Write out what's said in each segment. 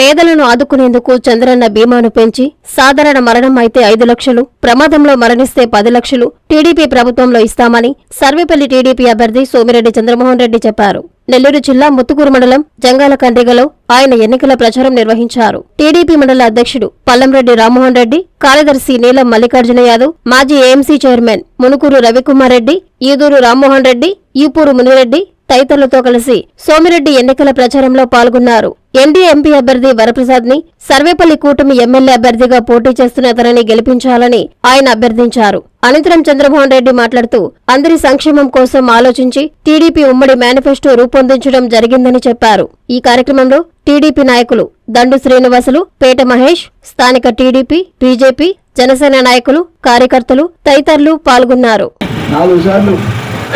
పేదలను ఆదుకునేందుకు చంద్రన్న బీమాను పెంచి సాధారణ మరణం అయితే ఐదు లక్షలు ప్రమాదంలో మరణిస్తే పది లక్షలు టీడీపీ ప్రభుత్వంలో ఇస్తామని సర్వేపల్లి టీడీపీ అభ్యర్థి సోమిరెడ్డి చంద్రమోహన్ రెడ్డి చెప్పారు. నెల్లూరు జిల్లా ముత్తుకూరు మండలం జంగాల కండ్రిగలో ఆయన ఎన్నికల ప్రచారం నిర్వహించారు. టీడీపీ మండల అధ్యక్షుడు పల్లంరెడ్డి రామ్మోహన్ రెడ్డి కార్యదర్శి నీలం మల్లికార్జున యాదవ్ మాజీ ఏఎంసీ చైర్మన్ మునుకూరు రవికుమార్ రెడ్డి ఈదూరు రామ్మోహన్ రెడ్డి ఈపూరు మునిరెడ్డి తదితరులతో కలిసి సోమిరెడ్డి ఎన్నికల ప్రచారంలో పాల్గొన్నారు. ఎన్డీ ఎంపీ అభ్యర్థి వరప్రసాద్ని సర్వేపల్లి కూటమి ఎమ్మెల్యే అభ్యర్థిగా పోటీ చేస్తున్న తనని గెలిపించాలని ఆయన అభ్యర్థించారు. అనంతరం చంద్రమోహన్ రెడ్డి మాట్లాడుతూ అందరి సంక్షేమం కోసం ఆలోచించి టీడీపీ ఉమ్మడి మేనిఫెస్టో రూపొందించడం జరిగిందని చెప్పారు. ఈ కార్యక్రమంలో టీడీపీ నాయకులు దండు శ్రీనివాసులు పేట మహేష్ స్థానిక టీడీపీ బీజేపీ జనసేన నాయకులు కార్యకర్తలు తదితరులు పాల్గొన్నారు. నాలుగు సార్లు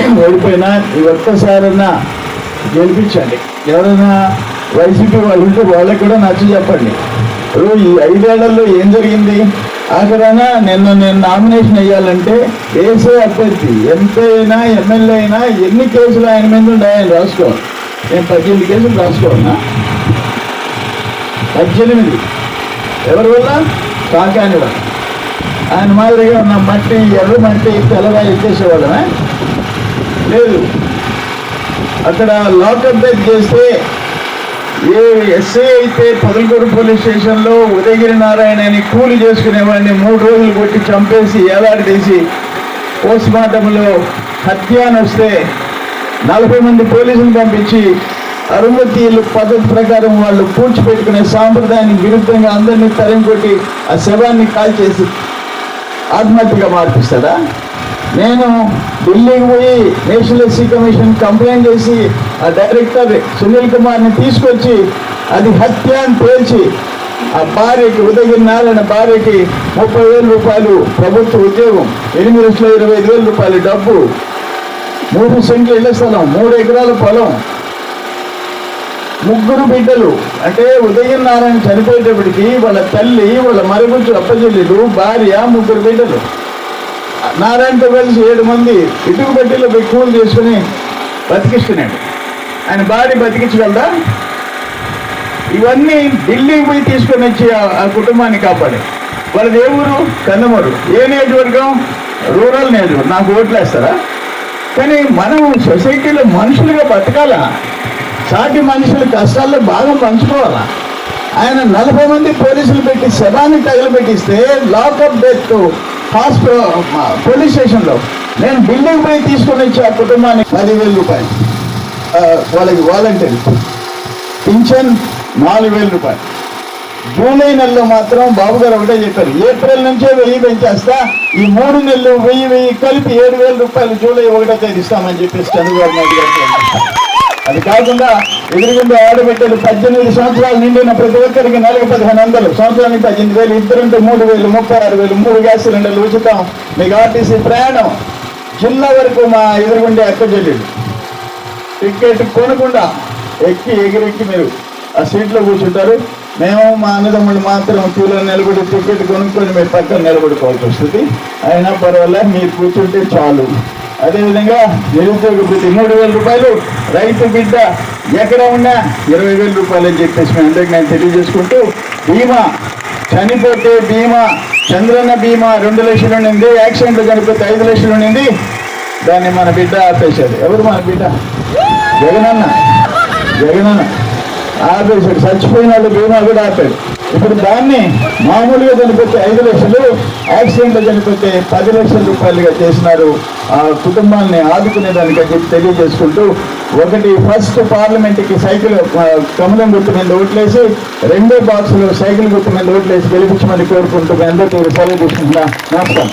ఓడిపోయినా ఈ ఒక్కసారన్నా గెలిపించండి. ఎవరైనా వైసీపీ వాళ్ళు ఉంటే వాళ్ళకి కూడా నచ్చ చెప్పండి. ఇప్పుడు ఈ ఐదేళ్ళలో ఏం జరిగింది? ఆఖరాన నిన్న నేను నామినేషన్ వేయాలంటే వేసే అభ్యర్థి ఎంపీ అయినా ఎమ్మెల్యే అయినా ఎన్ని కేసులు ఆయన మీద ఉన్నాయి రాసుకోవాలి. నేను పద్దెనిమిది కేసులు రాసుకోవాలన్నా? పద్దెనిమిది. ఎవరి వల్ల? కాకాని వల్ల. ఆయన మాదిరిగా ఉన్న మట్టి ఎర్ర మట్టి తెల్లగా ఎత్తేసేవాళ్ళమే లేదు. అక్కడ లాకప్ డెత్ చేస్తే ఏ ఎస్ఐ అయితే పొదలకూరు పోలీస్ స్టేషన్లో ఉదయగిరి నారాయణని కూలి చేసుకునేవాడిని మూడు రోజులు కొట్టి చంపేసి ఏలాడదీసి పోస్ట్ మార్టంలో హత్య అని వస్తే నలభై మంది పోలీసులు పంపించి అరుంధతీయులు పద్ధతి ప్రకారం వాళ్ళు పూడ్చిపెట్టుకునే సాంప్రదాయానికి విరుద్ధంగా అందరినీ తరిం కొట్టి ఆ శవాన్ని కాల్చేసి ఆత్మహత్యగా మార్పిస్తాడా? నేను ఢిల్లీకి పోయి నేషనల్ ఎస్సీ కమిషన్ కంప్లైంట్ చేసి ఆ డైరెక్టర్ సునీల్ కుమార్ని తీసుకొచ్చి అది హత్య అని తేల్చి ఆ భార్యకి ఉదయగిరి నారాయణ భార్యకి ముప్పై వేల రూపాయలు ప్రభుత్వ ఉద్యోగం ఎనిమిది లక్షల ఇరవై ఐదు వేల రూపాయలు డబ్బు మూడు సెంట్లు ఇళ్ళ స్థలం మూడు ఎకరాల పొలం ముగ్గురు బిడ్డలు. అంటే ఉదయం నారాయణ చనిపోయేటప్పటికి వాళ్ళ తల్లి వాళ్ళ మరుగుజ్జు అప్పచెల్లెలు భార్య ముగ్గురు బిడ్డలు. నారాయణతో కలిసి ఏడు మంది ఇటుకు బట్టీలో పోయి చేసుకుని బతికిస్తున్నాడు. ఆయన భార్య బతికించగలదా ఇవన్నీ ఢిల్లీకి పోయి తీసుకొని వచ్చి ఆ- కుటుంబాన్ని కాపాడే వాళ్ళది ఏ ఊరు? కన్నమూరు. ఏ నియోజకవర్గం? రూరల్ నియోజకవర్గం. నాకు ఓట్లు వేస్తారా? కానీ మనం సొసైటీలో మనుషులుగా బతకాలా? సాటి మనుషుల కష్టాల్లో భాగం పంచుకోవాలా? ఆయన నలభై మంది పోలీసులు పెట్టి శవాన్ని తగలబెట్టిస్తే లాకప్ డెత్. హాస్పిటల్ పోలీస్ స్టేషన్లో. నేను బిల్డింగ్ పోయి తీసుకొని వచ్చి ఆ కుటుంబానికి పదివేల రూపాయలు. వాళ్ళకి వాలంటీర్. పింఛన్ నాలుగు వేల రూపాయలు. జూలై నెలలో మాత్రం బాబు గారు ఒకటే చెప్పారు ఏప్రిల్ నుంచే వెయ్యి పెంచేస్తా ఈ మూడు నెలలు వెయ్యి వెయ్యి కలిపి ఏడు వేల రూపాయలు జూలై ఒకటో తేదీ ఇస్తామని చెప్పేసి చంద్రబాబు నాయుడు గారు అది కాకుండా ఎదురుగుండా ఆడబిడ్డలు పద్దెనిమిది సంవత్సరాలు నిండిన ప్రతి ఒక్కరికి నెలకు పదిహేను వందలు. సంవత్సరానికి పద్దెనిమిది వేలు ఇద్దరుంటే మూడు వేలు ముప్పై ఆరు వేలు మూడు గ్యాస్ సిలిండర్లు ఉచితం. మీకు ఆర్టీసీ ప్రయాణం. జిల్లా వరకు మా ఎదురుగుండే అక్క చెల్లెలు టికెట్ కొనకుండా ఎక్కి ఎగిరెక్కి మీరు ఆ సీట్లో కూర్చుంటారు. మేము మా అన్నదమ్ముడు మాత్రం క్యూలో నిలబడి టికెట్ కొనుక్కొని మీరు పక్కన నిలబడుకోవాల్సి వస్తుంది. అయినా పర్వాలేదు మీరు కూర్చుంటే చాలు. అదేవిధంగా నిరుద్యోగ వృత్తి మూడు వేల రూపాయలు రైతు బిడ్డ ఎక్కడ ఉన్నా ఇరవై వేల రూపాయలు అని చెప్పేసి మీ అందరికీ నేను తెలియజేసుకుంటూ బీమా చనిపోతే బీమా చంద్రన్న బీమా రెండు లక్షలు ఉండింది యాక్సిడెంట్లో చనిపోతే ఐదు లక్షలు ఉండింది దాన్ని మన బిడ్డ ఆపేశాడు. ఎవరు మన బిడ్డ? జగనన్న. జగనన్న. ఆపేశాడు. చచ్చిపోయిన వాళ్ళు బీమా కూడా ఆపాడు ఇప్పుడు దాన్ని మామూలుగా చనిపోతే ఐదు లక్షలు యాక్సిడెంట్లో చనిపోతే పది లక్షల రూపాయలుగా చేసినారు. ఆ కుటుంబాన్ని ఆదుకునే దానికి చెప్పి తెలియజేసుకుంటూ ఒకటి ఫస్ట్ పార్లమెంట్కి సైకిల్ కమలం గుర్తు మీద ఓట్లేసి రెండో బాక్సులు సైకిల్ గుర్తు మీద ఓట్లేసి గెలిపించమని కోరుకుంటూ మీ అందరికీ సెలవు తీసుకుంటున్నా. నమస్కారం.